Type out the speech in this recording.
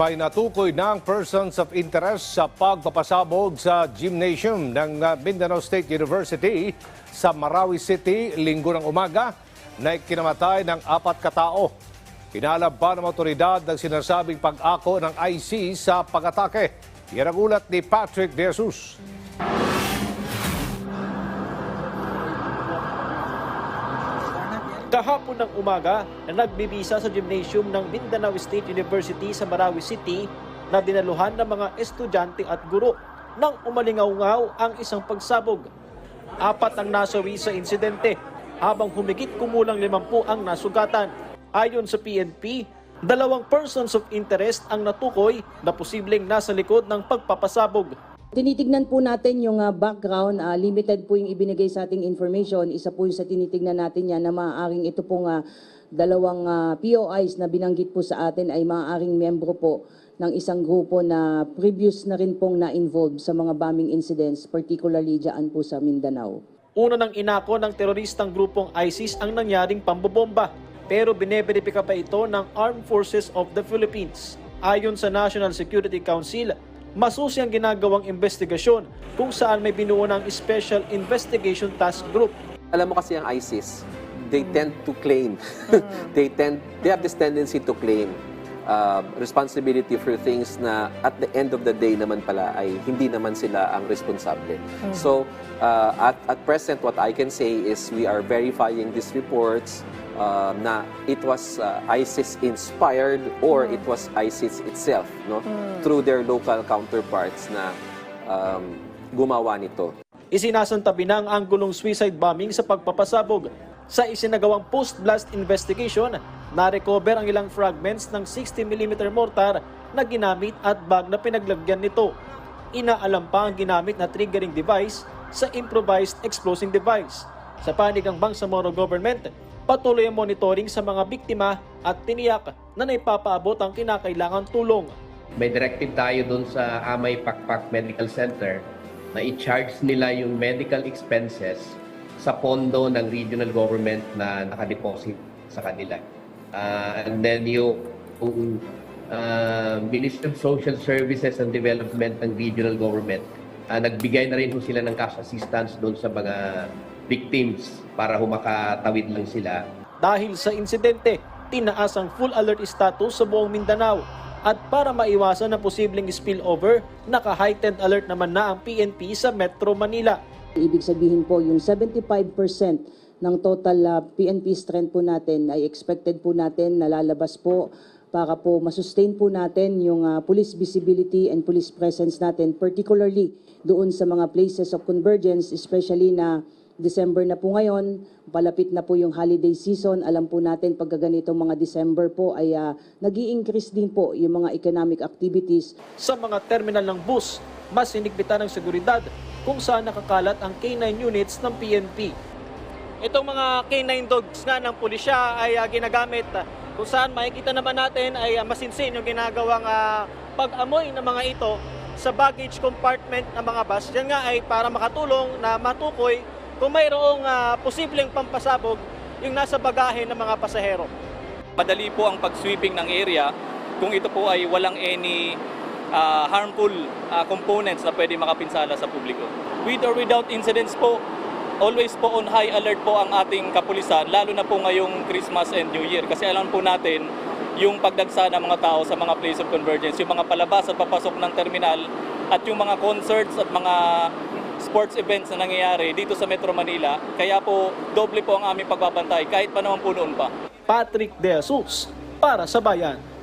may natukoy ng persons of interest sa pagpapasabog sa gymnasium ng uh, Mindanao State University sa Marawi City linggo ng umaga na ikinamatay ng apat katao. Pinalab pa ng otoridad ng sinasabing pag-ako ng IC sa pag-atake. Yan ang ulat ni Patrick De Jesus. Kahapon ng umaga na nagbibisa sa gymnasium ng Mindanao State University sa Marawi City na dinaluhan ng mga estudyante at guro nang umalingaw-ngaw ang isang pagsabog. Apat ang nasawi sa insidente habang humigit kumulang limampu ang nasugatan. Ayon sa PNP, dalawang persons of interest ang natukoy na posibleng nasa likod ng pagpapasabog. Tinitignan po natin yung ah, background, ah, limited po yung ibinigay sa ating information. Isa po yung sa tinitignan natin yan na maaaring ito pong ah, dalawang ah, POIs na binanggit po sa atin ay maaaring membro po ng isang grupo na previous na rin pong na-involved sa mga bombing incidents, particularly dyan po sa Mindanao. Una nang inako ng teroristang grupong ISIS ang nangyaring pambobomba pero bineberipika pa ito ng Armed Forces of the Philippines. Ayon sa National Security Council, masusi ang ginagawang investigasyon kung saan may binuo ng Special Investigation Task Group. Alam mo kasi ang ISIS, they tend to claim. they tend they have this tendency to claim uh, responsibility for things na at the end of the day naman pala ay hindi naman sila ang responsable. So uh, at at present what I can say is we are verifying these reports uh, na it was uh, ISIS inspired or it was ISIS itself no through their local counterparts na um, gumawa nito. Isinasantabi na ang anggulong suicide bombing sa pagpapasabog. Sa isinagawang post-blast investigation, na-recover ang ilang fragments ng 60mm mortar na ginamit at bag na pinaglagyan nito. Inaalam pa ang ginamit na triggering device sa improvised explosive device. Sa panig ng Bangsamoro government, patuloy ang monitoring sa mga biktima at tiniyak na naipapaabot ang kinakailangan tulong. may directive tayo doon sa Amay Pakpak Medical Center na i-charge nila yung medical expenses sa pondo ng regional government na nakadeposit sa kanila. Ah, and then yung uh, Ministry of Social Services and Development ng regional government, ah, nagbigay na rin ho sila ng cash assistance doon sa mga victims para humakatawid lang sila Dahil sa insidente, tinaas ang full alert status sa buong Mindanao. At para maiwasan ang posibleng spillover, naka-heightened alert naman na ang PNP sa Metro Manila. Ibig sabihin po, yung 75% ng total ah, PNP strength po natin ay expected po natin na lalabas po para po masustain po natin yung ah, police visibility and police presence natin, particularly doon sa mga places of convergence, especially na December na po ngayon, palapit na po yung holiday season. Alam po natin pag ganitong mga December po ay uh, nag increase din po yung mga economic activities Sa mga terminal ng bus, mas sinigpitan ng seguridad kung saan nakakalat ang K9 units ng PNP. Itong mga K9 dogs nga ng pulisya ay ah, ginagamit ah, kung saan makikita naman natin ay ah, masinsin yung ginagawang ah, pag-amoy ng mga ito sa baggage compartment ng mga bus. Yan nga ay para makatulong na matukoy kung mayroong ah, posibleng pampasabog yung nasa bagahe ng mga pasahero. madali po ang pag-sweeping ng area kung ito po ay walang any ah, harmful ah, components na pwede makapinsala sa publiko. With or without incidents po, always po on high alert po ang ating kapulisan, lalo na po ngayong Christmas and New Year. Kasi alam po natin, yung pagdagsa ng mga tao sa mga place of convergence, yung mga palabas at papasok ng terminal, at yung mga concerts at mga sports events na nangyayari dito sa Metro Manila. Kaya po, doble po ang aming pagbabantay kahit pa naman po noon pa. Patrick De Jesus para sa Bayan.